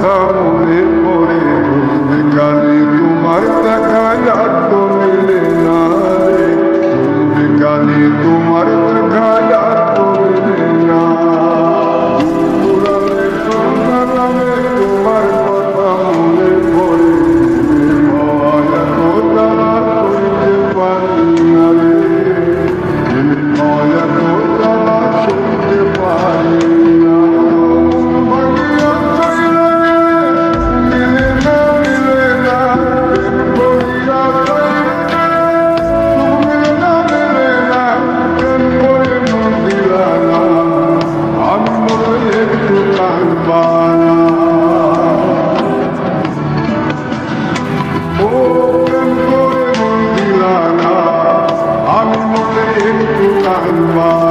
vamos ver. আমি মনে একটু কানবা